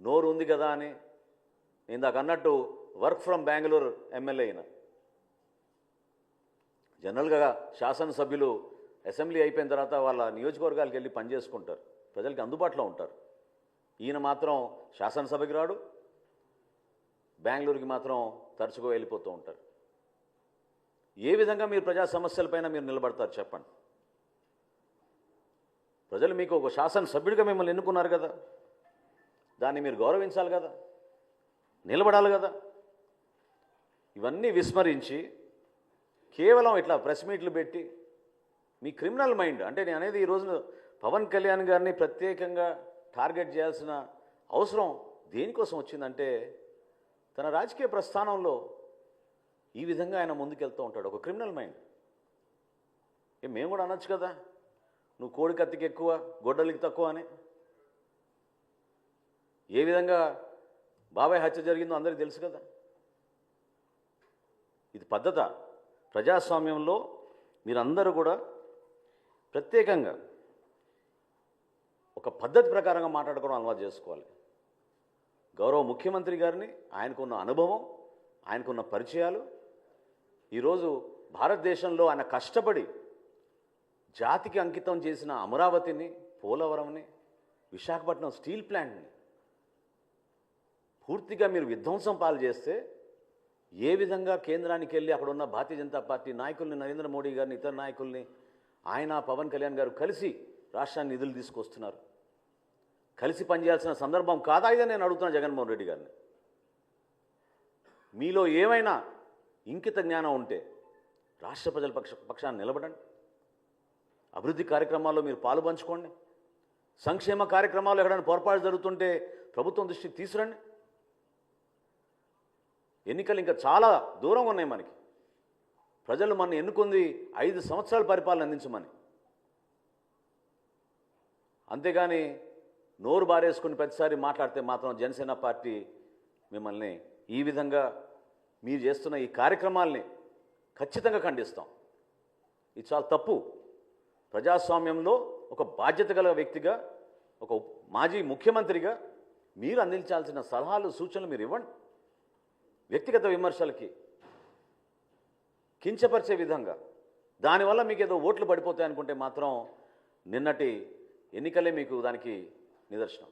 నోరు ఉంది కదా అని. నేను ఇందాక అన్నట్టు వర్క్ ఫ్రమ్ బెంగళూరు ఎమ్మెల్యే అయిన. జనరల్గా శాసనసభ్యులు అసెంబ్లీ అయిపోయిన తర్వాత వాళ్ళ నియోజకవర్గాలకు వెళ్ళి పనిచేసుకుంటారు ప్రజలకి అందుబాటులో ఉంటారు. ఈయన మాత్రం శాసనసభకి రాడు బెంగళూరుకి మాత్రం తరచుగా వెళ్ళిపోతూ ఉంటారు. ఏ విధంగా మీరు ప్రజా సమస్యలపైన మీరు నిలబడతారు చెప్పండి. ప్రజలు మీకు ఒక శాసనసభ్యుడిగా మిమ్మల్ని ఎన్నుకున్నారు కదా. దాన్ని మీరు గౌరవించాలి కదా. నిలబడాలి కదా. ఇవన్నీ విస్మరించి కేవలం ఇట్లా ప్రెస్ మీట్లు పెట్టి మీ క్రిమినల్ మైండ్ అంటే నేను అనేది ఈ పవన్ కళ్యాణ్ గారిని ప్రత్యేకంగా టార్గెట్ చేయాల్సిన అవసరం దేనికోసం వచ్చిందంటే తన రాజకీయ ప్రస్థానంలో ఈ విధంగా ఆయన ముందుకెళ్తూ ఉంటాడు. ఒక క్రిమినల్ మైండ్. ఏ మేము కూడా అనొచ్చు కదా. నువ్వు కోడి కత్తికి ఎక్కువ గొడ్డలికి తక్కువ అని. ఏ విధంగా బాబాయ్ హత్య జరిగిందో అందరికీ తెలుసు కదా. ఇది పద్ధత. ప్రజాస్వామ్యంలో మీరందరూ కూడా ప్రత్యేకంగా ఒక పద్ధతి ప్రకారంగా మాట్లాడుకోవడం అలవాటు చేసుకోవాలి. గౌరవ ముఖ్యమంత్రి గారిని ఆయనకున్న అనుభవం ఆయనకున్న పరిచయాలు. ఈరోజు భారతదేశంలో ఆయన కష్టపడి జాతికి అంకితం చేసిన అమరావతిని పోలవరంని విశాఖపట్నం స్టీల్ ప్లాంట్ని పూర్తిగా మీరు విధ్వంసం పాలు చేస్తే ఏ విధంగా కేంద్రానికి వెళ్ళి అక్కడ ఉన్న భారతీయ జనతా పార్టీ నాయకుల్ని నరేంద్ర మోడీ గారిని ఇతర నాయకుల్ని ఆయన పవన్ కళ్యాణ్ గారు కలిసి రాష్ట్రాన్ని నిధులు తీసుకొస్తున్నారు. కలిసి పనిచేయాల్సిన సందర్భం కాదా ఇదే నేను అడుగుతున్నా జగన్మోహన్ రెడ్డి గారిని. మీలో ఏమైనా ఇంకిత జ్ఞానం ఉంటే రాష్ట్ర ప్రజల పక్ష పక్షాన్ని నిలబడండి. అభివృద్ధి కార్యక్రమాల్లో మీరు పాలు పంచుకోండి. సంక్షేమ కార్యక్రమాలు ఎక్కడైనా పొరపాటు జరుగుతుంటే ప్రభుత్వం దృష్టికి తీసుకురండి. ఎన్నికలు ఇంకా చాలా దూరంగా ఉన్నాయి మనకి. ప్రజలు మన ఎన్నుకుంది ఐదు సంవత్సరాల పరిపాలన అందించమని. అంతేగాని నోరు బారేసుకుని ప్రతిసారి మాట్లాడితే మాత్రం జనసేన పార్టీ మిమ్మల్ని ఈ విధంగా మీరు చేస్తున్న ఈ కార్యక్రమాల్ని ఖచ్చితంగా ఖండిస్తాం. ఇది చాలా తప్పు. ప్రజాస్వామ్యంలో ఒక బాధ్యత గల వ్యక్తిగా ఒక మాజీ ముఖ్యమంత్రిగా మీరు అందించాల్సిన సలహాలు సూచనలు మీరు ఇవ్వండి. వ్యక్తిగత విమర్శలకి కించపరిచే విధంగా. దానివల్ల మీకు ఏదో ఓట్లు పడిపోతాయి అనుకుంటే మాత్రం నిన్నటి ఎన్నికలే మీకు దానికి నిదర్శనం.